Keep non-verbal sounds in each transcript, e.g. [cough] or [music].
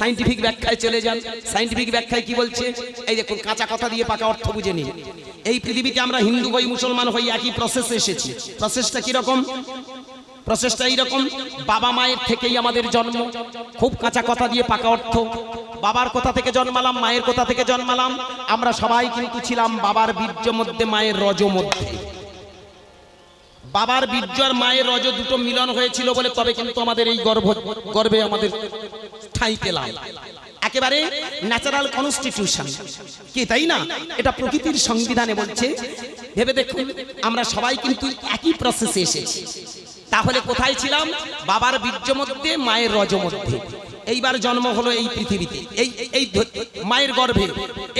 Scientific ব্যাখ্যায় চলে যান। সাইন্টিফিক ব্যাখ্যায় কি বলছে? এই দেখুন, কাঁচা কথা দিয়ে পাকা অর্থ বুঝে নিন। এই পৃথিবীতে আমরা হিন্দু হই, মুসলমান হই, একই প্রসেসে এসেছি। প্রসেসটা কি রকম প্রসেসটা এইরকম, বাবা মায়ের থেকেই আমাদের জন্ম। খুব কাঁচা কথা দিয়ে পাকা অর্থ। বাবার কথা থেকে জন্মালাম, মায়ের কথা থেকে জন্মালাম। আমরা সবাই কিন্তু ছিলাম বাবার বীর্য মধ্যে, মায়ের রজ মধ্যে। বাবার বীর্য আর মায়ের রজ দুটো মিলন হয়েছিল বলে তবে কিন্তু আমাদের এই গর্ভ, গর্বে আমাদের ঠাঁই পেলাম? একেবারে ন্যাচারাল কনস্টিটিউশন কি, তাই না? এটা প্রকৃতির সংবিধানে বলছে। ভেবে দেখুন, আমরা সবাই কিন্তু একই প্রসেসে এসেছি। তাহলে কোথায় ছিলাম? বাবার বীর্য মধ্যে, মায়ের রজ মধ্যে। এইবার জন্ম হলো এই পৃথিবীতে। এই এই মায়ের গর্ভে।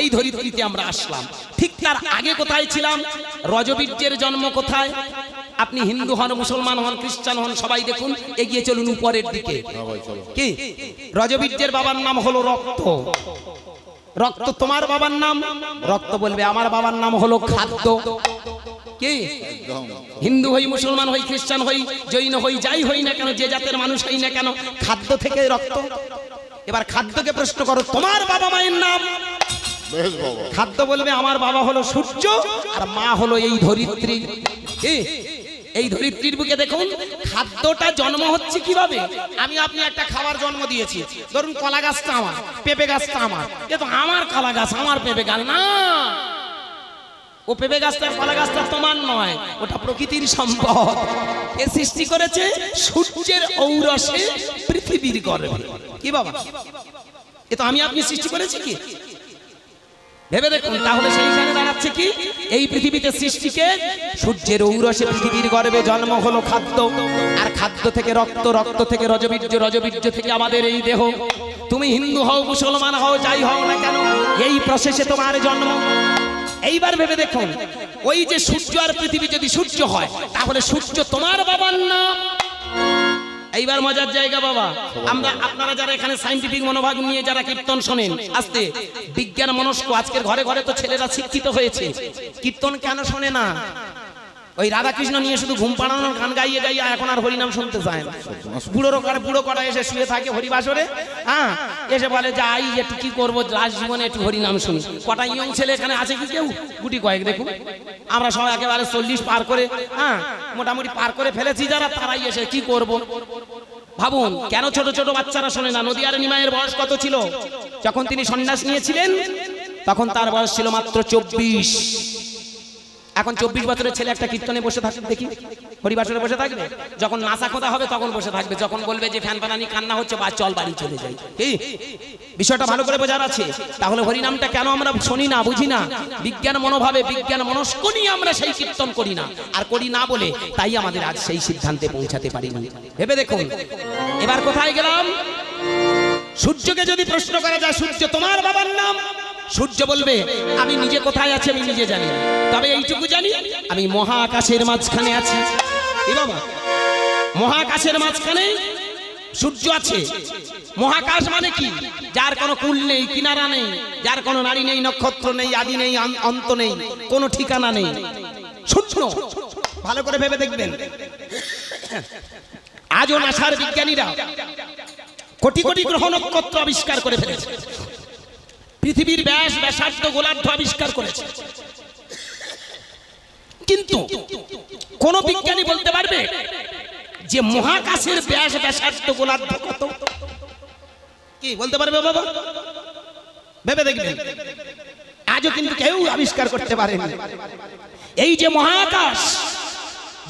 এই ধরিত্রীতে আমরা আসলাম। ঠিক তার আগে কোথায় ছিলাম? রজবীর্যের জন্ম কোথায়? আপনি হিন্দু হন মুসলমান হন খ্রিস্টান হন সবাই দেখুন এগিয়ে চলুন উপরের দিকে। কি? রজবীর্যের বাবার নাম হলো রক্ত। রক্ত তোমার বাবার নাম? রক্ত বলবে আমার বাবার নাম হলো খাদ্য। কি? হিন্দু হই মুসলমান হই খ্রিস্টান হই জৈন হই যাই হই না কেন যে জাতের মানুষ হই না কেন খাদ্য থেকে রক্ত। এবার খাদ্যকে প্রশ্ন করো তোমার বাবা মায়ের নাম? খাদ্য বলবে আমার বাবা হলো সূর্য আর মা হলো এই ধরিত্রী। কি? এই ধরিত্রীর বুকে দেখুন, খাদ্যটা জন্ম হচ্ছে কীভাবে? আমি আপনি একটা খাবার জন্ম দিয়েছি। ধরুন কলা গাছটা আমার, পেঁপে গাছটা আমার। এ তো আমার কলা গাছ, আমার পেঁপে গাছ, না। ও পেঁপে গাছটা কলা গাছটা তোমার নয়, ওটা প্রকৃতির সম্পদ। এ সৃষ্টি করেছে সূর্যের ঔরসে পৃথিবীর গর্ভে। কি বাবা? এ তো আমি আপনি সৃষ্টি করেছি কি? ভেবে দেখুন, তাহলে সেইখানে দাঁড়াচ্ছে কি? এই পৃথিবীতে সৃষ্টিকে সূর্যের ঔরসে পৃথিবীর গর্ভে জন্ম হলো খাদ্য। আর খাদ্য থেকে রক্ত রক্ত থেকে রজবীর্য রজবীর্য থেকে আমাদের এই দেহ। তুমি হিন্দু হও, মুসলমান হও, যাই হও না কেন, এই প্রসেসে তোমার জন্ম। এইবার ভেবে দেখুন, ওই যে সূর্য আর পৃথিবী যদি সূর্য হয়, তাহলে সূর্য তোমার বাবার নাম এইবার মজার জায়গা বাবা। আমরা আপনারা যারা এখানে সাইন্টিফিক মনোভাব নিয়ে যারা কীর্তন শোনেন আস্তে। বিজ্ঞান মনস্ক আজকের ঘরে ঘরে তো ছেলেরা শিক্ষিত হয়েছে। কীর্তন কেন শোনে না? ওই রাধাকৃষ্ণ নিয়ে শুধু ঘুম পাড়ানোর গান গাইয়ে গাইয়ে এখন আর হরিনাম শুনতে চায় না। বুড়োর কড়া বুড়ো কড়া এসে শুয়ে থাকে হরিবাসরে হ্যাঁ? এসে বলে যে আই একটু কি করব? লাস্ট জীবনে একটু হরিনাম শুনি। কটা ইয়ং ছেলে এখানে আছে কি কেউ? গুটি কয়েক, দেখুন। আমরা সবাই একেবারে চল্লিশ পার করে হ্যাঁ? মোটামুটি পার করে ফেলেছি যারা, তারাই এসে কি করব? ভাবুন, কেন ছোট ছোট বাচ্চারা শোনে না? নদিয়ার নিমায়ের বয়স কত ছিল? যখন তিনি সন্ন্যাস নিয়েছিলেন, তখন তার বয়স ছিল মাত্র চব্বিশ। এখন চব্বিশ বছরের ছেলে একটা কীর্তনে বসে থাকবে দেখি। হরিবাসরে বসে থাকবে? যখন নাসা খোদা হবে, তখন বসে থাকবে। যখন বলবে যে, ফ্যান পানানি কান্না হচ্ছে বা চল, বাড়ি চলে যাই। বিষয়টা ভালো করে বোঝার আছে। তাহলে হরিনামটা কেন আমরা শুনি না, বুঝি না? বিজ্ঞান মনোভাবে বিজ্ঞান মনস্ক নিয়ে আমরা সেই কীর্তন করি না। আর করি না বলে তাই আমাদের আজ সেই সিদ্ধান্তে পৌঁছাতে পারিনি। ভেবে দেখুন। এবার কোথায় গেলাম? সূর্যকে যদি প্রশ্ন করা যায়, সূর্য, তোমার বাবার নাম? সূর্য বলবে, আমি নিজে কোথায় আছি আমি নিজে জানি তবে এইটুকু জানি, আমি মহাকাশের মাঝখানে আছি। মহাকাশের মাঝখানে সূর্য আছে। মহাকাশ মানে কি? যার কোনো কুল নেই, কিনারা নেই, যার কোনো নারী নেই, নক্ষত্র নেই, আদি নেই অন্ত নেই, কোনো ঠিকানা নেই। সূর্য, ভালো করে ভেবে দেখবেন। আজও নাসার বিজ্ঞানীরা কোটি কোটি গ্রহ নক্ষত্র আবিষ্কার করে ফেলেছে। পৃথিবীর ব্যাস ব্যাসার্ধ গোলার্ধ আবিষ্কার করেছে। কিন্তু কোন বিজ্ঞানী বলতে পারবে যে মহাকাশের ব্যাস ব্যাসার্ধ গোলার্ধ কত? কি বলতে পারবে বাবা? ভেবে দেখবেন। আজও কিন্তু কেউ আবিষ্কার করতে পারেনি। এই যে মহাকাশ,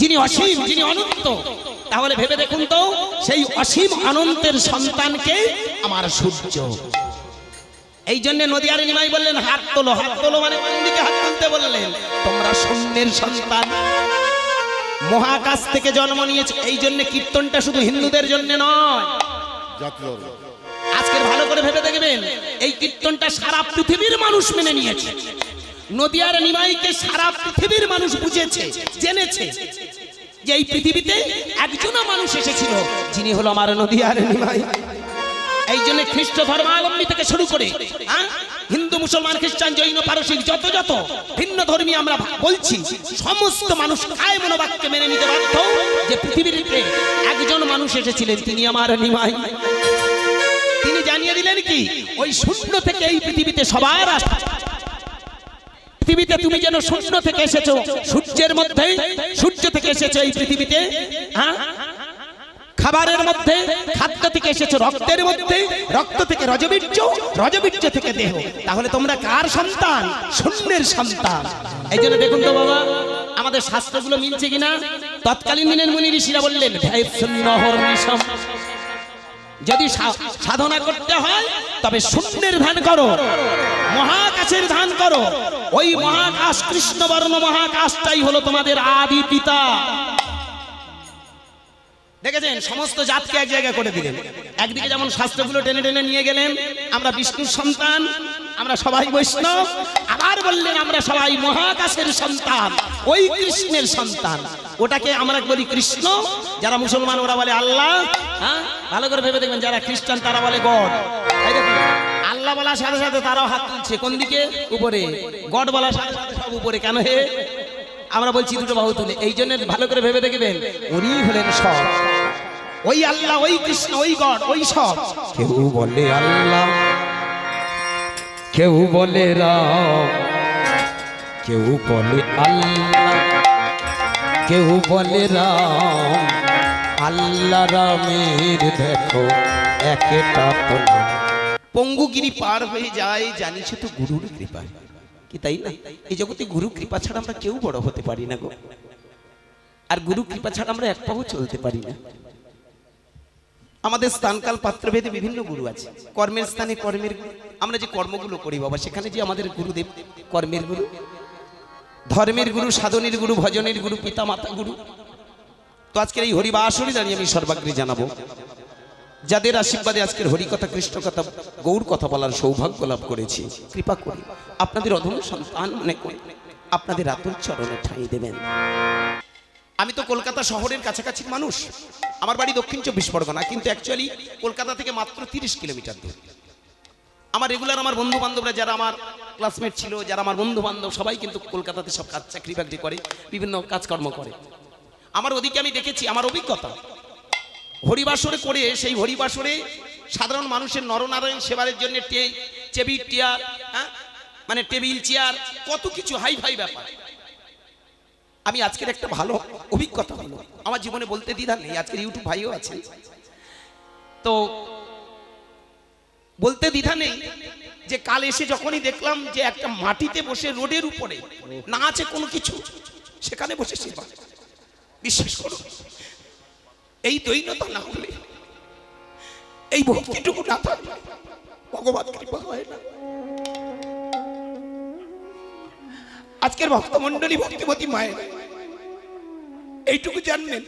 যিনি অসীম, যিনি অনন্ত, তাহলে ভেবে দেখুন তো, সেই অসীম অনন্তের সন্তানকে আমার সূর্য এই জন্য নদিয়ার নিমাই বললেন, হাত তোলো হাত তোলো মানে কোন দিকে হাত তুলতে বললেন? তোমরা শূন্যের সন্তান। মহাকাশ থেকে জন্ম নিয়েছে এই জন্য কীর্তনটা শুধু হিন্দুদের জন্য নয়। আজকের ভালো করে ভেবে দেখবেন, এই কীর্তনটা সারা পৃথিবীর মানুষ মেনে নিয়েছে। নদিয়ার নিমাইকে সারা পৃথিবীর মানুষ বুঝেছে, জেনেছে যে এই পৃথিবীতে একজনও মানুষ এসেছিল, যিনি হলো আমার নদিয়ার নিমাই এই জন্য খ্রিস্ট ধর্মাবলম্বী থেকে শুরু করে হ্যাঁ, হিন্দু মুসলমান খ্রিস্টান জৈন পারসিক যত যত ভিন্ন ধর্মী আমরা বলছি সমস্ত মানুষ কায় মনোবাক্যে মেনে নিতে বাধ্য যে পৃথিবীতে একজন মানুষ এসেছিলেন তিনি আমার নিমাই। তিনি জানিয়ে দিলেন কি ওই শূন্য থেকে এই পৃথিবীতে সবার আসা। পৃথিবীতে তুমি যেন শূন্য থেকে এসেছ সূর্যের মধ্যে সূর্য থেকে এসেছ এই পৃথিবীতে হ্যাঁ? খাবারের মধ্যে খাদ্য থেকে এসেছ রক্তের মধ্যে, রক্ত থেকে রজবীর্য রজবীর্য থেকে দেহ। তাহলে তোমরা কার সন্তান? শূন্যের সন্তান। এই জন্য দেখুন তো বাবা, আমাদের শাস্ত্রগুলো মিলছে কিনা? তৎকালীন দিনের মুনি ঋষিরা বললেন যদি সাধনা করতে হয়, তবে শূন্যের ধ্যান করো, মহাকাশের ধ্যান করো। ওই মহাকাশ কৃষ্ণবর্ণ মহাকাশটাই হলো তোমাদের আদি পিতা। দেখেছেন? সমস্ত জাতকে এক জায়গায় করে দিলেন। একদিকে যেমন শাস্ত্রগুলো টেনে টেনে নিয়ে গেলেন, আমরা বিষ্ণুর সন্তান, আমরা সবাই বৈষ্ণব, আবার বললেন আমরা সবাই মহাকাশের সন্তান, ওই কৃষ্ণের সন্তান। ওটাকে আমরা বলি কৃষ্ণ। যারা মুসলমান, ওরা বলে আল্লাহ। হ্যাঁ? ভালো করে ভেবে দেখবেন, যারা খ্রিস্টান, তারা বলে গড। আল্লাহ বলার সাথে সাথে তারাও হাত তুলছে। কোন দিকে? উপরে। গড বলার সাথে সাথে সব উপরে। কেন হে? আমরা বলছি দুটো বাহু তুলে। এই জন্য ভালো করে ভেবে দেখবেন, উনি হলেন সব। ওই আল্লাহ, ওই কৃষ্ণ, ওই গড, ওই সব। কেউ বলে আল্লাহ, কেউ বলে রাম কেউ বলে আল্লাহ, কেউ বলে রাম আল্লাহ রামের দেখো, একটা পঙ্গুগিরি পার হয়ে যায়, জানিস তো গুরুর কৃপা কি তাই না? এই জগতে গুরু কৃপা ছাড়া আমরা কেউ বড় হতে পারি না গো। আর গুরু কৃপা ছাড়া আমরা এক পাও চলতে পারি না। আমাদের স্থানকাল পাত্রভেদে বিভিন্ন গুরু আছে। কর্মের স্থানে কর্মের আমরা যে কর্মগুলো করি বাবা, সেখানে যে আমাদের গুরুদেব কর্মের গুরু, ধর্মের গুরু, সাধনের গুরু, ভজনের গুরু পিতা মাতা গুরু। তো আজকের এই হরিবাসরই দাঁড়িয়ে আমি সর্বাগ্রে জানাব যাদের আশীর্বাদে আজকের হরিকথা কৃষ্ণ কথা গৌর কথা বলার সৌভাগ্য লাভ করেছি, কৃপা করি। আপনাদের অধম সন্তান মনে করে আপনাদের আতুর চরণে ঠাঁই দেবেন। আমি তো কলকাতা শহরের কাছাকাছি মানুষ। আমার বাড়ি দক্ষিণ চব্বিশ পরগনা, কিন্তু অ্যাকচুয়ালি কলকাতা থেকে মাত্র তিরিশ কিলোমিটার দূর। আমার রেগুলার আমার বন্ধু বান্ধবরা যারা আমার ক্লাসমেট ছিল, যারা আমার বন্ধু বান্ধব সবাই কিন্তু কলকাতাতে সব কাজ চাকরি বাকরি করে, বিভিন্ন কাজকর্ম করে। আমার ওদিকে আমি দেখেছি, আমার অভিজ্ঞতা হরিবাসরে করে, সেই হরিবাসরে সাধারণ মানুষের নরনারায়ণ সেবারের জন্য টে চেবির টিয়ার হ্যাঁ? মানে টেবিল চেয়ার, কত কিছু, হাই ফাই ব্যাপার। আমি আজকের একটা ভালো অভিজ্ঞতা হলো। আমার জীবনে বলতে দ্বিধা নেই, আজকের ইউটিউব ভাইও আছে। তো বলতে দ্বিধা নেই যে কাল এসে যখনই দেখলাম যে একটা মাটিতে বসে রোডের উপরে না আছে কোনো কিছু, সেখানে বসে সেবা। বিশ্বাস করুন এই দৈন্যতা না হলে, এই ভক্তিটুকু না থাকলে ভগবান কৃপা হয় না। আজকের ভক্তমন্ডলী ভক্তিমতী মায়ের, এইটুকু জানবেন,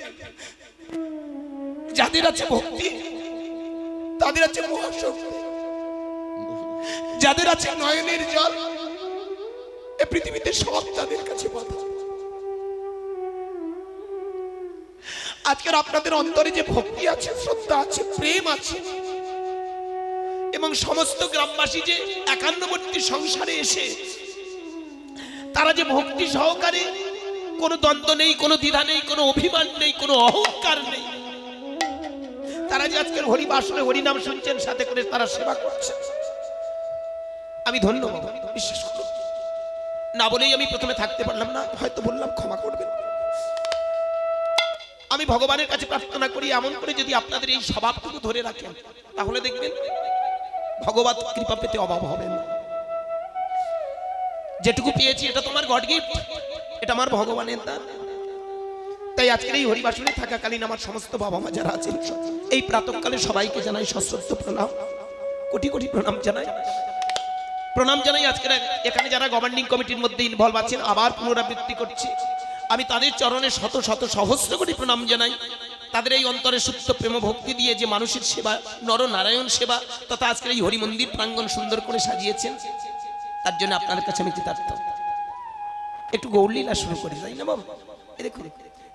যাদের আছে ভক্তি, তাদের আছে মহাশক্তি, যাদের আছে নয়নের জল, এ পৃথিবীতে সব তাদের কাছে বাধা। আজকের আপনাদের অন্তরে যে ভক্তি আছে, শ্রদ্ধা আছে, প্রেম আছে, এবং সমস্ত গ্রামবাসী যে একান্নবর্তী সংসারে এসে তারা যে ভক্তি সহকারে কোনো দ্বন্দ্ব নেই, কোনো দ্বিধা নেই, কোনো অভিমান নেই, কোনো অহংকার নেই, তারা যে আজকের হরিবাসনে হরিনাম শুনছেন, সাথে করে তারা সেবা করছে। আমি ধন্যবাদ বিশ্বাস করুন না বলেই আমি প্রথমে থাকতে পারলাম না, হয়তো বললাম ক্ষমা করবেন। আমি ভগবানের কাছে প্রার্থনা করি, এমন করে যদি আপনাদের এই স্বভাবটুকু ধরে রাখেন, তাহলে দেখবেন ভগবত কৃপা পেতে অভাব হবে না। যেটুকু পেয়েছি, এটা তোমার গড গিফট, এটা আমার ভগবানের দান। তাই আজকের এই হরিবাসনে থাকাকালীন আমার সমস্ত বাবা মা যারা আছেন, এই প্রাতকালে সবাইকে জানাই সশ্রদ্ধ প্রণাম। কোটি কোটি প্রণাম জানাই। প্রণাম জানাই আজকের এখানে যারা গভর্নিং কমিটির মধ্যে ইনভলভ আছেন, আবার পুনরাবৃত্তি করছি। আমি তাদের চরণে শত শত সহস্র কোটি প্রণাম জানাই। তাদের এই অন্তরে সুপ্ত প্রেম ভক্তি দিয়ে যে মানুষের সেবা নর নারায়ণ সেবা, তথা আজকের এই হরি মন্দির প্রাঙ্গণ সুন্দর করে সাজিয়েছেন, তার জন্য আপনাদের কাছে আমি কৃতার্থ। একটু গৌরলীলা শুরু করি, তাই না বাবু? দেখুন,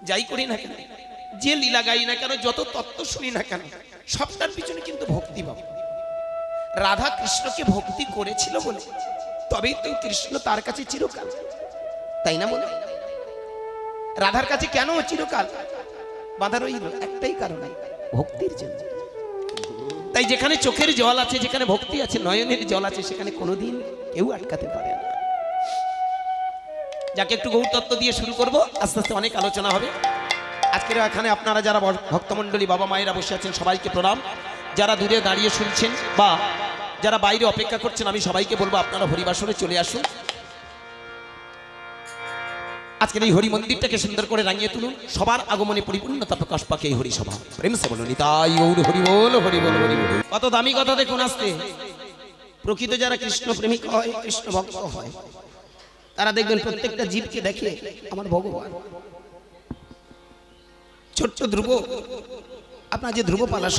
যাই করি না কেন, যে লীলা গাই না কেন, যত তত্ত্ব শুনি না কেন, সবটার পিছনে কিন্তু ভক্তি বাবু। রাধা কৃষ্ণকে ভক্তি করেছিল বলে, তবেই তো কৃষ্ণ তার কাছে চিরকাল, তাই না বলে রাধার কাছে কেন চিরকাল? বাধা রইল একটাই কারণে ভক্তির জন্য। তাই যেখানে চোখের জল আছে, যেখানে ভক্তি আছে, নয়নের জল আছে, সেখানে কোনোদিন কেউ আটকাতে পারে না। যাকে একটু গৌরতত্ত্ব দিয়ে শুরু করব, আস্তে আস্তে অনেক আলোচনা হবে। আজকের এখানে আপনারা যারা ভক্তমণ্ডলী বাবা মায়েরা বসে আছেন, সবাইকে প্রণাম। যারা দূরে দাঁড়িয়ে শুনছেন বা যারা বাইরে অপেক্ষা করছেন, আমি সবাইকে বলব আপনারা হরিবাসরে চলে আসুন। আজকের এই হরি মন্দিরটাকে সুন্দর করে রাঙিয়ে তুলুন। সবার আগমনে পরিপূর্ণতা প্রকাশ পাকে এই হরিসভা। প্রেম সে বলুন হরি বল হরি বল হরি বল। কত দামি কথা দেখুন আসতে প্রকৃত যারা কৃষ্ণ প্রেমিক হয়, কৃষ্ণ ভক্ত হয়, তারা দেখবেন প্রত্যেকটা জীবকে দেখে আমার ভগবান। ছোট্ট ধ্রুব, আপনার যে ধ্রুব পালা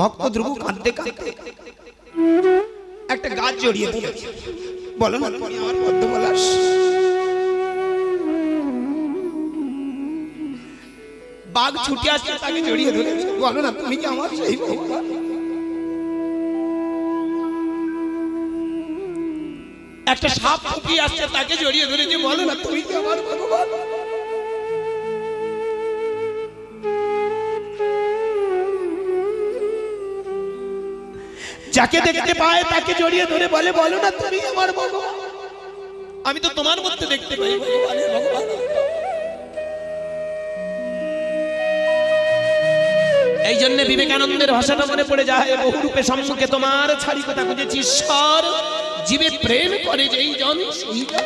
ভক্ত ধ্রুব কাঁদতে কাঁদতে একটা গাছ জড়িয়ে দিয়েছে বলো না তুমি আমার পদ্ম পলাশ বাঘ ছুটে আসছে তাকে জড়িয়ে ধরেছে বলো না তুমি কি আমার সেই একটা সাপ ফুপিয়ে আসছে তাকে জড়িয়ে ধরেছে। বলো না তুমি কি আমার ভগবান? যাকে দেখতে পায় তাকে জড়িয়ে ধরে বলে বলো না তুমি আমার ভগবান। আমি তো তোমার মধ্যে দেখতে পাই। ভগবানের ভগবান এই জন্য বিবেকানন্দের ভাষাটা মনে পড়ে যায় বহু রূপে সম্মুখে তোমার ছাড়ি কথা খুঁজেছি। ঈশ্বর জীবে প্রেম করে যেই জন সেই জন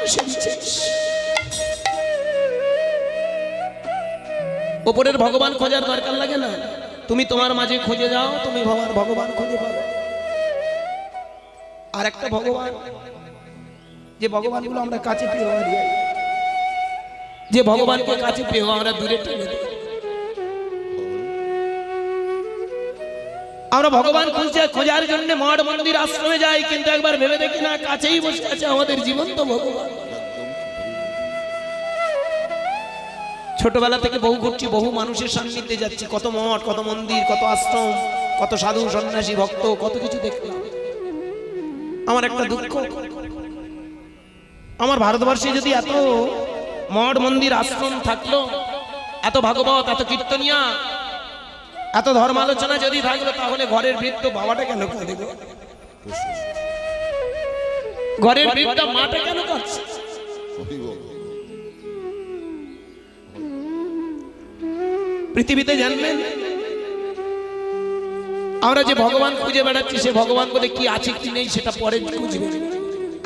ওপরের ভগবান খোঁজার দরকার লাগে না। তুমি তোমার মাঝে খুঁজে যাও তুমি ভগবান ভগবান খুঁজে পাবে। আর একটা ভগবান, যে ভগবানগুলো আমরা কাছে পেয়ে যে ভগবানকে কাছে পেয়েও আমরা দূরে আমরা ভগবান খুঁজছে খোঁজার জন্য মঠ মন্দির আশ্রমে যাই, কিন্তু একবার ভেবে দেখি না, কাছেই বসে আছে আমাদের জীবন তো ভগবান। ছোটবেলা থেকে বহু ঘুরছি, বহু মানুষের সান্নিধ্যে যাচ্ছি। কত মঠ, কত মন্দির, কত আশ্রম, কত সাধু, সন্ন্যাসী, ভক্ত, কত কিছু দেখলাম। আমার একটা দুঃখ আমার ভারতবর্ষে যদি এত মঠ মন্দির আশ্রম থাকল, এত ভাগবত, এত কীর্তনিয়া, এত ধর্মালোচনা যদি থাকল, তাহলে ঘরের বৃদ্ধ বাবাটা কেন করে? ঘরের বৃদ্ধ মাটা কেন বল পৃথিবীতে জানবেন আমরা যে ভগবান খুঁজে বেড়াচ্ছি, সে ভগবান বলে কি আছে, কি নেই, সেটা পরে খুঁজবেন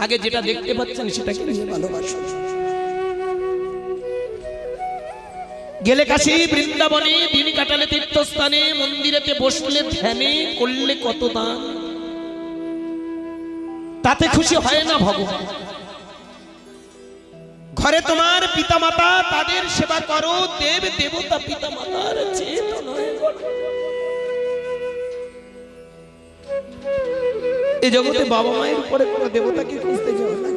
আগে যেটা দেখতে পাচ্ছেন, সেটাকে নিয়ে ভালোবাসুন গেলে কাশি বৃন্দাবনে, দিন কাটালে তীর্থস্থানে, মন্দিরেতে বসলে ধ্যানে, করলে কত দান। তাতে খুশি হয় না ভগবান। ঘরে তোমার পিতা মাতা তাদের সেবা করো, দেব, দেবতা পিতা মাতার এ জগতে বাবা মায়ের উপরে কোনো দেবতাকে খুঁজতে যাও না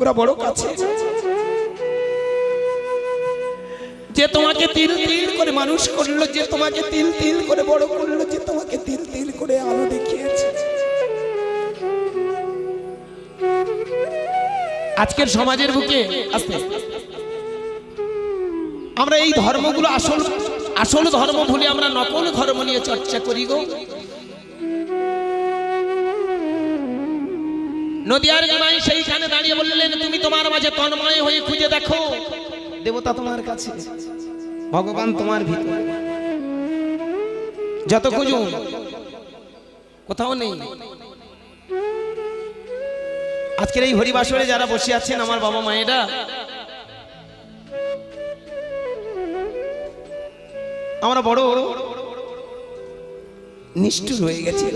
ওরা বড় কাছে। যে তোমাকে তিল তিল করে মানুষ করল, যে তোমাকে তিল তিল করে বড় করল, যে তোমাকে তিল তিল করে আলো দেখিয়েছে। আজকের সমাজের বুকে আস্তে। আমরা এই ধর্মগুলো আসল আসল ধর্ম ভুলে আমরা নকল ধর্ম নিয়ে চর্চা করি গো। নদিয়ার জামাই সেইখানে দাঁড়িয়ে বললেন, তুমি তোমার মাঝে তন্ময় হয়ে খুঁজে দেখো। দেবতা তোমার কাছে, ভগবান তোমার ভিতরে। যত খুঁজুন, কোথাও নেই। আজকের এই হরিবাসরে যারা বসে আছেন, আমার বাবা মায়েরা, আমরা বড় নিষ্ঠুর হয়ে গেছি।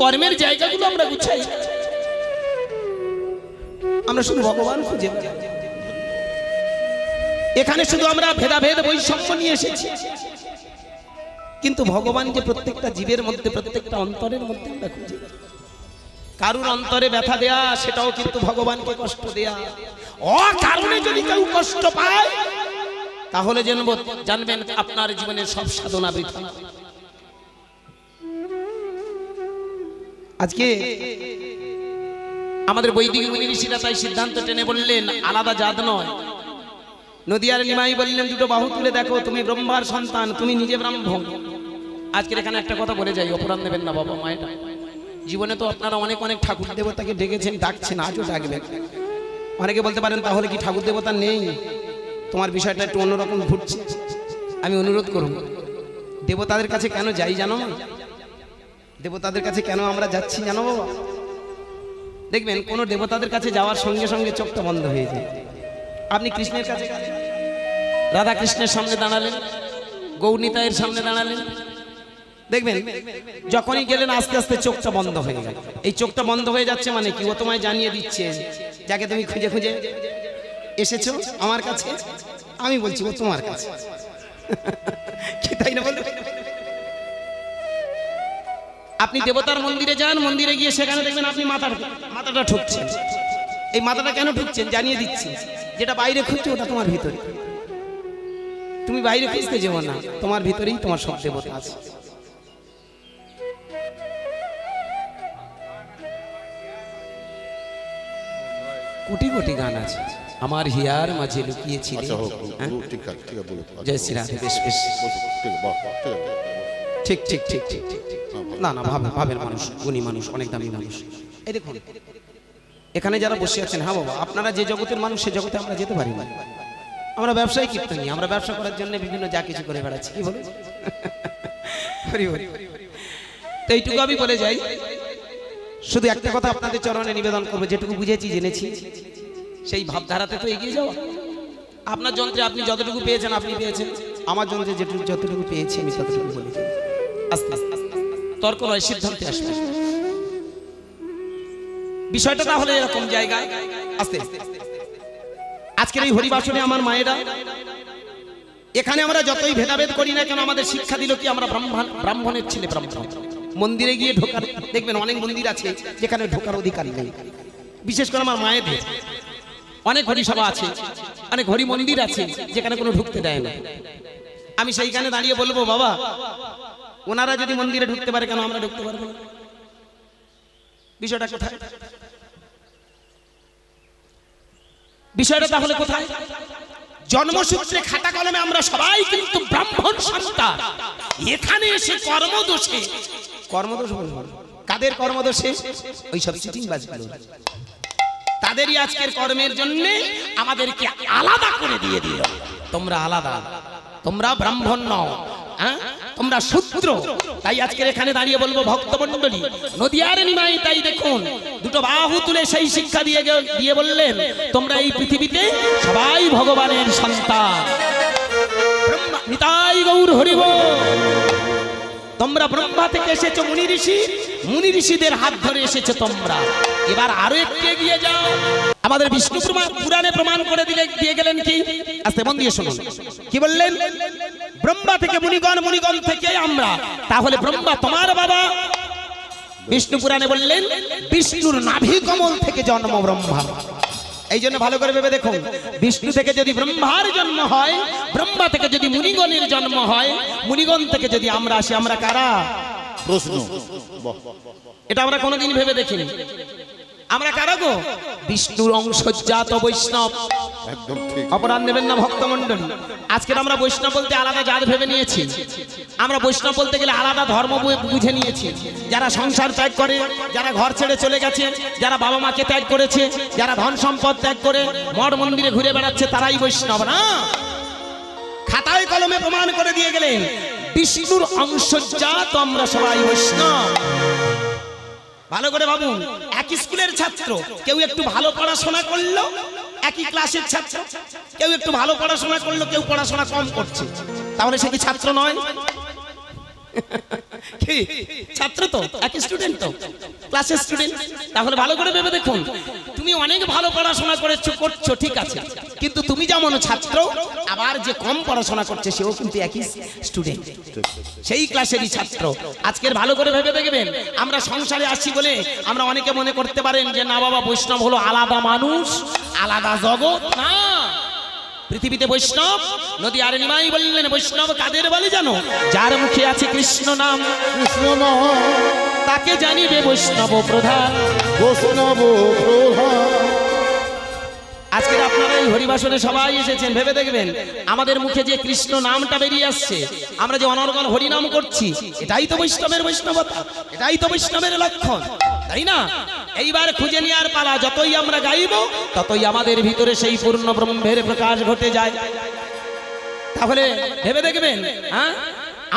কর্মের জায়গাগুলো আমরা গুছাই। আমরা শুধু ভগবান খুঁজে এখানে শুধু আমরা ভেদাভেদ বৈষম্য নিয়ে এসেছি। কিন্তু ভগবান যে প্রত্যেকটা জীবের মধ্যে, প্রত্যেকটা অন্তরের মধ্যে আমরা খুঁজে কারুর অন্তরে ব্যথা দেয়া, সেটাও কিন্তু ভগবানকে কষ্ট দেয়া। ও কারণে যদি কেউ কষ্ট পায়, তাহলে জানব জানবেন আপনার জীবনের সব সাধনা বৃথা। আজকে আমাদের বৈদিক মুনি ঋষিরা তাই সিদ্ধান্ত টেনে বললেন, আলাদা জাত নয়। নদিয়ার নিমাই বললেন, দুটো বাহু তুলে দেখো, তুমি ব্রহ্মার সন্তান, তুমি নিজে ব্রাহ্মণ। আজকের এখানে একটা কথা বলে যাই, অপরাধ নেবেন না বাবা মায়েরা। জীবনে তো আপনারা অনেক অনেক ঠাকুর দেবতাকে ডেকেছেন, ডাকছেন, আজও ডাকবেন। অনেকে বলতে পারেন, তাহলে কি ঠাকুর দেবতা নেই? তোমার বিষয়টা একটু অন্যরকম ঘুরছে। আমি অনুরোধ করব, দেবতাদের কাছে কেন যাই জানো না দেবতাদের কাছে কেন আমরা যাচ্ছি জানো বাবা? দেখবেন, কোনো দেবতাদের কাছে যাওয়ার সঙ্গে সঙ্গে চোখটা বন্ধ হয়ে যায়। আপনি কৃষ্ণের কাছে রাধা কৃষ্ণের সামনে দাঁড়ালেন গৌনিতায়ের সামনে দাঁড়ালেন। দেখবেন, যখনই গেলেন, আস্তে আস্তে চোখটা বন্ধ হয়ে গেল। এই চোখটা বন্ধ হয়ে যাচ্ছে মানে কি? ও তোমায় জানিয়ে দিচ্ছে, যাকে তুমি খুঁজে খুঁজে এসেছ আমার কাছে, আমি বলছি ও তোমার কাছে। কি তাই না বলতে আপনি দেবতার মন্দিরে যান মন্দিরে গিয়ে সেখানে দেখবেন আপনি মাথার মাথাটা ঠুকছেন এই মাথাটা কেন ঠুকছেন জানিয়ে দিচ্ছি। যেটা বাইরে খুঁজছে ওটা তোমার ভিতরে। তুমি বাইরে খুঁজতে যেও না তোমার ভিতরেই তোমার সব দেবতা আছে। কোটি কোটি গান আছে। আমার হিয়ার মাঝে লুকিয়েছিলে। আচ্ছা হ্যাঁ? জয় শ্রী রাধে বেশ বেশ। ঠিক ঠিক ঠিক ঠিক ঠিক। না না, ভাবে, ভাবের মানুষ, গুণী মানুষ, অনেক দামি মানুষ। এই দেখুন, এখানে যারা বসে আছেন হ্যাঁ বাবা, আপনারা যে জগতের মানুষ, সে জগতে আমরা যেতে পারি না। আমরা ব্যবসায়ী কীর্তনী আমরা ব্যবসা করার জন্য বিভিন্ন যা কিছু করে বেড়াচ্ছি, কি বলে হরি হরি। তো এইটুকু আমি বলে যাই, শুধু একটা কথা আপনাদের চরণে নিবেদন করব, যেটুকু বুঝেছি, জেনেছি। সেই ভাবধারাতে তো এগিয়ে যাওয়া। আপনার যন্ত্রে আপনি যতটুকু পেয়েছেন, আপনি পেয়েছেন। আমার যন্ত্রে যেটুকু, যতটুকু পেয়েছি, আমি ততটুকু বলেছি। তর্ক নয়, সিদ্ধান্তে আসবে। বিষয়টা তাহলে এরকম জায়গায় আস্তে। আজকের এই হরিবাসনে আমার মায়েরা, এখানে আমরা যতই ভেদাভেদ করি না কেন, আমাদের শিক্ষা দিল কি আমরা ব্রাহ্মণ, ব্রাহ্মণের ছেলে ব্রাহ্মণ। মন্দিরে গিয়ে ঢোকার, দেখবেন অনেক মন্দির আছে যেখানে ঢোকার অধিকার নেই। বিশেষ করে আমার মায়েদের। অনেক হরিসভা আছে, অনেক হরি মন্দির আছে যেখানে কোনো ঢুকতে দেয় না। আমি সেইখানে দাঁড়িয়ে বলব, বাবা ওনারা যদি মন্দিরে ঢুকতে পারে কেন আমরা ঢুকতে পারব বিষয়টা কোথায়? বিষয়টা তাহলে কোথায়? জন্মসূত্রে খাতা কলমে আমরা সবাই কিন্তু ব্রাহ্মণ সন্তান। এখানে এসে কর্মদোষে কর্মদোষ কাদের কর্মদোষে? ওই সব চিটিং বাজগুলো তাদেরই আজকের কর্মের জন্য আমাদেরকে আলাদা করে দিয়ে দিল। তোমরা আলাদা। তোমরা ব্রাহ্মণ নও। হ্যাঁ? তোমরা শূদ্র। তাই আজকের এখানে দাঁড়িয়ে বলব ভক্তমণ্ডলী নদিয়ার নিমাই, তাই দেখুন, দুটো বাহু তুলে সেই শিক্ষা দিয়ে দিয়ে বললেন, তোমরা এই পৃথিবীতে সবাই ভগবানের সন্তান। নিতাই গৌর হরিব তোমরা ব্রহ্মা থেকে এসেছ মুনি ঋষি, মুনি ঋষিদের হাত ধরে এসেছ তোমরা। এবার আরও একটু এগিয়ে যাও। আমাদের বিষ্ণু পুরাণে প্রমাণ করে দিলে দিয়ে গেলেন কি? আস্তে মন দিয়ে শুনুন। কি বললেন? ব্রহ্মা থেকে মুনিগণ মুনিগণ থেকে আমরা। তাহলে ব্রহ্মা তোমার বাবা। বিষ্ণু পুরাণে বললেন বিষ্ণুর নাভি কমল থেকে জন্ম ব্রহ্মা। এই জন্য ভালো করে ভেবে দেখুন বিষ্ণু থেকে যদি ব্রহ্মার জন্ম হয় ব্রহ্মা থেকে যদি মুনিগণের জন্ম হয় মুনিগণ থেকে যদি আমরা আসি আমরা কারা? প্রশ্ন। এটা আমরা কোনোদিন ভেবে দেখিনি। আমরা কারা গো? বিষ্ণুর অংশজাত বৈষ্ণব। একদম ঠিক। অপরাধ নেবেন না ভক্তমণ্ডলী। আজকে আমরা বৈষ্ণব বলতে আলাদা জাত ভেবে নিয়েছি। আমরা বৈষ্ণব বলতে গেলে আলাদা ধর্ম বুঝে নিয়েছি। যারা সংসার ত্যাগ করে যারা ঘর ছেড়ে চলে গেছে যারা বাবা মাকে ত্যাগ করেছে যারা ধন সম্পদ ত্যাগ করে মঠ মন্দিরে ঘুরে বেড়াচ্ছে তারাই বৈষ্ণব না? খাতায় কলমে প্রমাণ করে দিয়ে গেলেন বিষ্ণুর অংশজাত আমরা সবাই বৈষ্ণব। ভালো করে ভাবুন, একই স্কুলের ছাত্র, কেউ একটু ভালো পড়াশোনা করল, একই ক্লাসের ছাত্র, কেউ একটু ভালো পড়াশোনা করল, কেউ পড়াশোনা কম করছে। তাহলে সে কি ছাত্র নয়? [laughs] ছাত্র তো? একই স্টুডেন্ট তো? ক্লাসের স্টুডেন্ট তাহলে ভালো করে ভেবে দেখুন। তুমি অনেক ভালো পড়াশোনা করেছ, করছ, ঠিক আছে। কিন্তু তুমি যেমন ছাত্র, আবার যে কম পড়াশোনা করছে, সেও কিন্তু একই স্টুডেন্ট সেই ক্লাসেরই ছাত্র। আজকের ভালো করে ভেবে দেখবেন। আমরা সংসারে আসছি বলে আমরা অনেকে মনে করতে পারেন যে, না বাবা, বৈষ্ণব হলো আলাদা মানুষ, আলাদা জগৎ। না। পৃথিবীতে বৈষ্ণব? নদী আর নিমাই বললেন বৈষ্ণব কাদের বলে জানো? যার মুখে আছে কৃষ্ণ নাম কৃষ্ণ তাকে জানিবে বৈষ্ণব প্রধান। বৈষ্ণব প্রধান। আজকের আপনারা এই হরিবাসনে সবাই এসেছেন ভেবে দেখবেন আমাদের মুখে যে কৃষ্ণ নামটা বেরিয়ে আসছে আমরা যে অনর্গণ হরিনাম করছি এটাই তো বৈষ্ণবের বৈষ্ণবতা এটাই তো বৈষ্ণবের লক্ষণ তাই না? এইবার খুঁজে নেওয়ার পালা, যতই আমরা গাইব, ততই আমাদের ভিতরে সেই পূর্ণ ব্রহ্মের প্রকাশ ঘটে যায়। তাহলে ভেবে দেখবেন হ্যাঁ?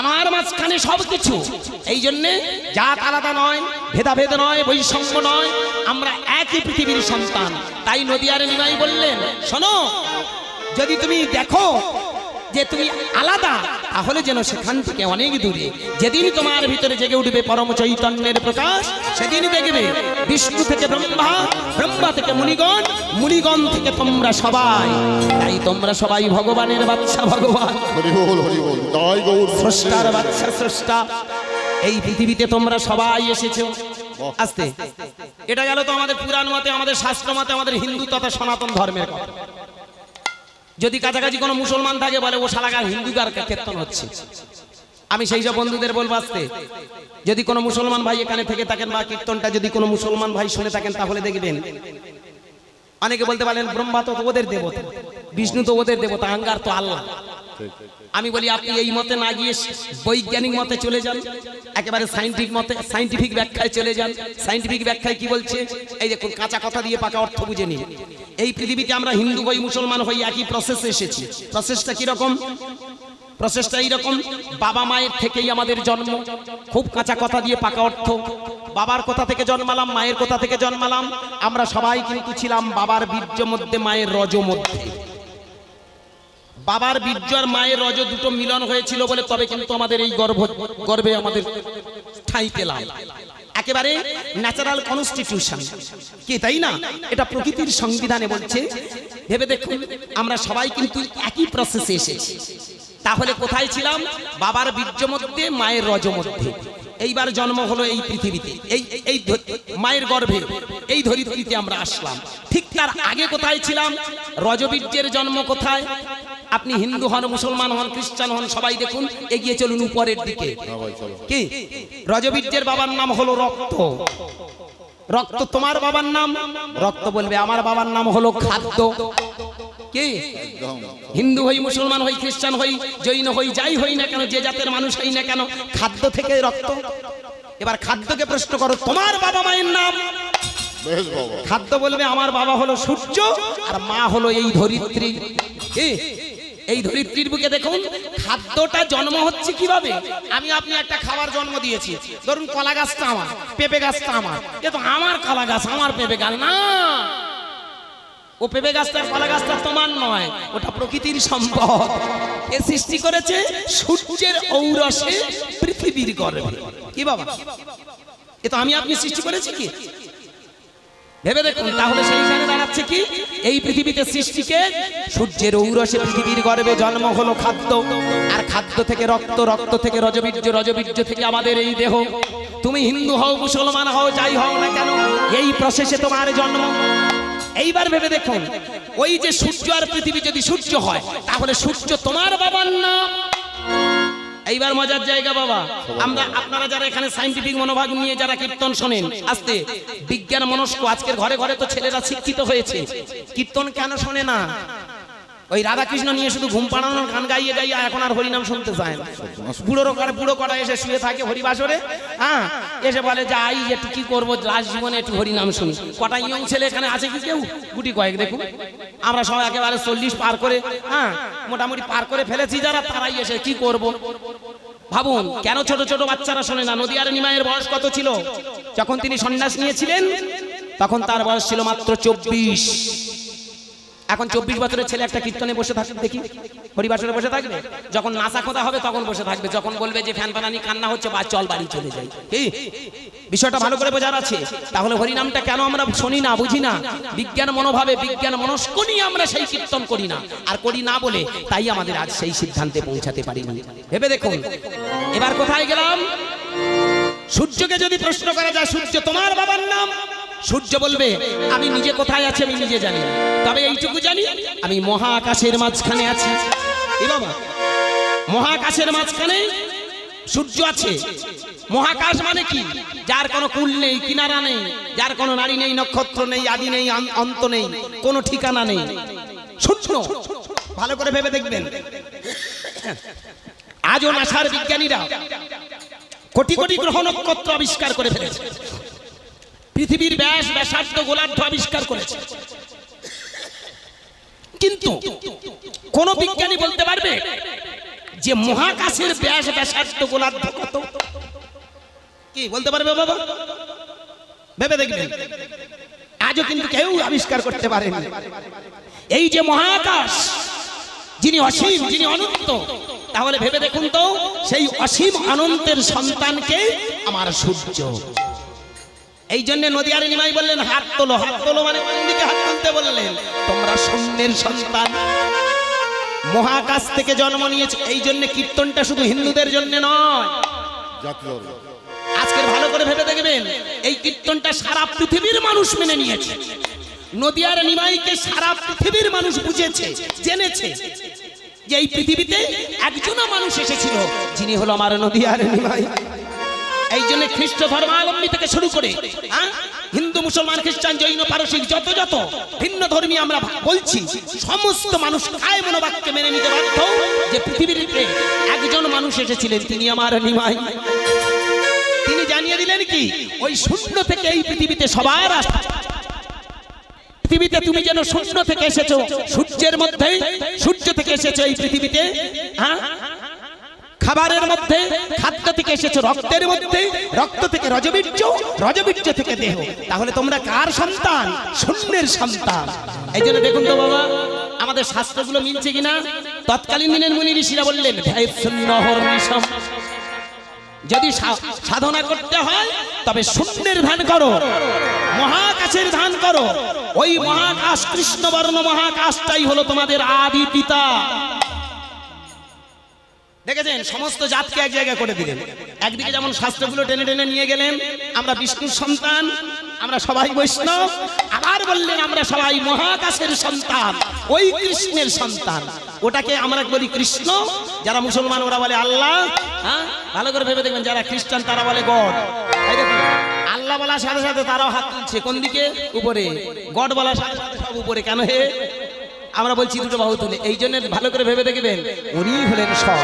আমার মাঝখানে সব কিছু এই জন্যে জাত আলাদা নয়, ভেদাভেদ নয়, বৈষম্য নয়, আমরা একই পৃথিবীর সন্তান। তাই নদিয়ার নিমাই বললেন, শোনো, যদি তুমি দেখো যে তুমি আলাদা তাহলে যেন সেখান থেকে অনেক দূরে যেদিন তোমার ভিতরে জেগে উঠবে পরম চৈতন্যের প্রকাশ সেদিন দেখবে বিষ্ণু থেকে ব্রহ্মা ব্রহ্মা থেকে মুনিগণ মুনিগণ থেকে তোমরা সবাই। তাই তোমরা সবাই ভগবানের বাচ্চা ভগবান। স্রষ্টার বাচ্চা স্রষ্টা এই পৃথিবীতে তোমরা সবাই এসেছ। আস্তে এটা গেল তো আমাদের পুরাণ মতে আমাদের শাস্ত্র মতে আমাদের হিন্দু তথা সনাতন ধর্মের কথা। যদি কাছাকাছি কোনো মুসলমান থাকে, বলে, ও সালাকার হিন্দুকার কীর্তন হচ্ছে। আমি সেই সব বন্ধুদের বলব আসতে যদি কোনো মুসলমান ভাই এখানে থেকে থাকেন বা কীর্তনটা যদি কোনো মুসলমান ভাই শুনে থাকেন, তাহলে দেখবেন, অনেকে বলতে পারেন, ব্রহ্মা তো ওদের দেবতা, বিষ্ণু তো ওদের দেবতা আঙ্গার তো আল্লাহ। আমি বলি, আপনি এই মতে না গিয়ে বৈজ্ঞানিক মতে চলে যান। একেবারে সাইন্টিফিক মতে সাইন্টিফিক ব্যাখ্যায় চলে যান। সাইন্টিফিক ব্যাখ্যায় কি বলছে? এই দেখুন, কাঁচা কথা দিয়ে পাকা অর্থ বুঝে নিন। এই পৃথিবীতে আমরা হিন্দু হই মুসলমান হই একই প্রসেসে এসেছি। প্রসেসটা কি রকম প্রসেসটা এইরকম, বাবা মায়ের থেকেই আমাদের জন্ম। খুব কাঁচা কথা দিয়ে পাকা অর্থ। বাবার কথা থেকে জন্মালাম, মায়ের কথা থেকে জন্মালাম। আমরা সবাই কিন্তু ছিলাম বাবার বীর্য মধ্যে, মায়ের রজ মধ্যে। বাবার বীর্য আর মায়ের রজ দুটো মিলন হয়েছিল বলে তবে কিন্তু আমাদের এই গর্ভ গর্ভে আমাদের ঠাঁই পেলাম। একেবারে ন্যাচারাল কনস্টিটিউশন কি, তাই না? এটা প্রকৃতির সংবিধানে বলছে। ভেবে দেখুন, আমরা সবাই কিন্তু একই প্রসেসে এসেছি। তাহলে কোথায় ছিলাম? বাবার বীর্য মধ্যে, মায়ের রজ মধ্যে। এইবার জন্ম হলো এই পৃথিবীতে। এই এই মায়ের গর্ভে, এই ধরিত্রীতে আমরা আসলাম। ঠিক তার আগে কোথায় ছিলাম? রজবীর্যের জন্ম কোথায়? আপনি হিন্দু হন মুসলমান হন খ্রিস্টান হন সবাই দেখুন এগিয়ে চলুন উপরের দিকে। কি? রজবীর্যের বাবার নাম হলো রক্ত। রক্ত তোমার বাবার নাম? রক্ত বলবে আমার বাবার নাম হলো খাদ্য। কি? হিন্দু হই মুসলমান হই খ্রিস্টান হই জৈন হই যাই হই না কেন যে জাতের মানুষ হই না কেন খাদ্য থেকে রক্ত। এবার খাদ্যকে প্রশ্ন করো তোমার বাবা মায়ের নাম? খাদ্য বলবে আমার বাবা হলো সূর্য আর মা হলো এই ধরিত্রী? এই ধরিত্রীর বুকে দেখুন, খাদ্যটা জন্ম হচ্ছে কীভাবে? আমি আপনি একটা খাবার জন্ম দিয়েছি। ধরুন কলা গাছটা আমার, পেঁপে গাছটা আমার। এ তো আমার কলা গাছ, আমার পেঁপে গাছ, না। ও পেঁপে গাছটা কলা গাছটা তোমার নয়, ওটা প্রকৃতির সম্পদ। এ সৃষ্টি করেছে সূর্যের ঔরসে পৃথিবীর গর্ভে। কি বাবা? এ তো আমি আপনি সৃষ্টি করেছি কি? ভেবে দেখুন, তাহলে সেইখানে দাঁড়াচ্ছে কি? এই পৃথিবীতে সৃষ্টিকে সূর্যের ঔরসে পৃথিবীর গর্ভে জন্ম হলো খাদ্য। আর খাদ্য থেকে রক্ত রক্ত থেকে রজবীর্য রজবীর্য থেকে আমাদের এই দেহ। তুমি হিন্দু হও, মুসলমান হও, যাই হও না কেন, এই প্রসেসে তোমার জন্ম। এইবার ভেবে দেখুন, ওই যে সূর্য আর পৃথিবী যদি সূর্য হয়, তাহলে সূর্য তোমার বাবার নাম এইবার মজার জায়গা বাবা। আমরা আপনারা যারা এখানে সাইন্টিফিক মনোভাব নিয়ে যারা কীর্তন শোনেন আস্তে। বিজ্ঞান মনস্ক আজকের ঘরে ঘরে তো ছেলেরা শিক্ষিত হয়েছে। কীর্তন কেন শোনে না? ওই রাধাকৃষ্ণ নিয়ে শুধু ঘুম পাড়ানোর গান গাইয়ে গাইয়ে এখন আর হরিনাম শুনতে চায় না। বুড়োর কারে বুড়ো কটা এসে শুয়ে থাকে হরিবাসরে হ্যাঁ? এসে বলে যে আই একটু কি করব? লাস্ট জীবনে একটু হরিনাম শুনি। কটা ইয়ং ছেলে এখানে আছে কি কেউ? গুটি কয়েক, দেখুন। আমরা সবাই একেবারে চল্লিশ পার করে হ্যাঁ? মোটামুটি পার করে ফেলেছি যারা, তারাই এসে কি করব? ভাবুন, কেন ছোট ছোট বাচ্চারা শোনে না? নদিয়ার নিমায়ের বয়স কত ছিল? যখন তিনি সন্ন্যাস নিয়েছিলেন, তখন তার বয়স ছিল মাত্র চব্বিশ। এখন চব্বিশ বছরের ছেলে একটা কীর্তনে বসে থাকবে দেখি। হরিবাসরে বসে থাকবে? যখন নাসা খোদা হবে তখন বসে থাকবে। যখন বলবে যে ফ্যান পানানি কান্না হচ্ছে বা চল বাড়ি চলে যাই। কি বিষয়টা ভালো করে বোঝার আছে। তাহলে হরিনামটা কেন আমরা শুনি না বুঝি না? বিজ্ঞান মনোভাবে বিজ্ঞান মনস্ক নিয়ে আমরা সেই কীর্তন করি না। আর করি না বলে তাই আমাদের আজ সেই সিদ্ধান্তে পৌঁছাতে পারিনি। ভেবে দেখুন। এবার কোথায় গেলাম? সূর্যকে যদি প্রশ্ন করা যায় সূর্য তোমার বাবার নাম? সূর্য বলবে, আমি নিজে কোথায় আছি আমি নিজে জানি তবে এইটুকু জানি, আমি মহাকাশের মাঝখানে আছি। মহাকাশের মাঝখানে সূর্য আছে। মহাকাশ মানে কি? যার কোনো কুল নেই, কিনারা নেই, যার কোনো নারী নেই, নক্ষত্র নেই, আদি নেই অন্ত নেই, কোনো ঠিকানা নেই। সূর্য, ভালো করে ভেবে দেখবেন। আজও নাসার বিজ্ঞানীরা কোটি কোটি গ্রহ নক্ষত্র আবিষ্কার করে ফেলেছে। পৃথিবীর ব্যাস ব্যাসার্ধ গোলার্ধ আবিষ্কার করেছে। কিন্তু কোন বিজ্ঞানী বলতে পারবে যে মহাকাশের ব্যাস ব্যাসার্ধ গোলার্ধ কত? কি বলতে পারবে বাবা? ভেবে দেখবেন আজও কিন্তু কেউ আবিষ্কার করতে পারেনি। এই যে মহাকাশ, যিনি অসীম, যিনি অনন্ত, তাহলে ভেবে দেখুন তো, সেই অসীম অনন্তের সন্তানকে আমার সূর্য এই জন্য নদিয়ার নিমাই বললেন, হাত তোলো হাত তোলো মানে কোন দিকে হাত তুলতে বললেন। তোমরা শূন্যের সন্তান। মহাকাশ থেকে জন্ম নিয়েছে এই জন্য কীর্তনটা শুধু হিন্দুদের জন্য নয়। আজকের ভালো করে ভেবে দেখবেন, এই কীর্তনটা সারা পৃথিবীর মানুষ মেনে নিয়েছে। নদিয়ার নিমাইকে সারা পৃথিবীর মানুষ বুঝেছে, জেনেছে যে এই পৃথিবীতে একজনও মানুষ এসেছিল, যিনি হলো আমার নদিয়ার নিমাই এই জন্য খ্রিস্ট ধর্মাবলম্বী থেকে শুরু করে হিন্দু, মুসলমান, খ্রিস্টান, জৈন, পারসিক, যত যত ভিন্ন ধর্মী আমরা বলছি, সমস্ত মানুষ কায় মনোবাক্যে মেনে নিতে বাধ্য যে পৃথিবীতে একজন মানুষ এসেছিলেন, তিনি আমার নিমাই। তিনি জানিয়ে দিলেন কি, ওই শূন্য থেকে এই পৃথিবীতে সবার আসা। পৃথিবীতে তুমি যেন শূন্য থেকে এসেছ, সূর্যের মধ্যে সূর্য থেকে এসেছ এই পৃথিবীতে হ্যাঁ খাবারের মধ্যে, খাদ্য থেকে এসেছ রক্তের মধ্যে, রক্ত থেকে রজবীর্য রজবীর্য থেকে দেহ। তাহলে তোমরা কার সন্তান? শূন্যের সন্তান। এই জন্য দেখুন তো বাবা, আমাদের শাস্ত্রগুলো মিলছে কিনা? তৎকালীন দিনের মুনি ঋষিরা বললেন যদি সাধনা করতে হয়, তবে শূন্যের ধ্যান করো। মহাকাশের ধ্যান করো। ওই মহাকাশ কৃষ্ণবর্ণ মহাকাশটাই হলো তোমাদের আদি পিতা। দেখেছেন? সমস্ত জাতকে এক জায়গায় করে দিলেন। একদিকে যেমন শাস্ত্রগুলো টেনে টেনে নিয়ে গেলেন, আমরা বিষ্ণুর সন্তান, আমরা সবাই বৈষ্ণব, আবার বললেন, আমরা সবাই মহাকাশের সন্তান, ওই কৃষ্ণের সন্তান। ওটাকে আমরা বলি কৃষ্ণ। যারা মুসলমান, ওরা বলে আল্লাহ। হ্যাঁ? ভালো করে ভেবে দেখবেন, যারা খ্রিস্টান, তারা বলে গড। আল্লাহ বলার সাথে সাথে তারাও হাত তুলছে। কোন দিকে? উপরে। গড বলার সাথে সাথে সব উপরে। কেন হে? আমরা বলছি দুটো বাহু তুলে। এই জন্য ভালো করে ভেবে দেখবেন, উনি হলেন সব।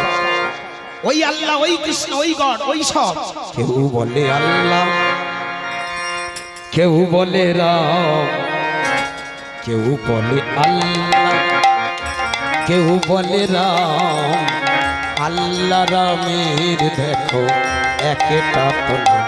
ওই আল্লাহ, ওই কৃষ্ণ, ওই গড, ওই সব। কেউ বলে আল্লাহ, কেউ বলে রাম কেউ বলে আল্লাহ, কেউ বলে রাম আল্লাহ রামের দেখো, একটা প্রণাম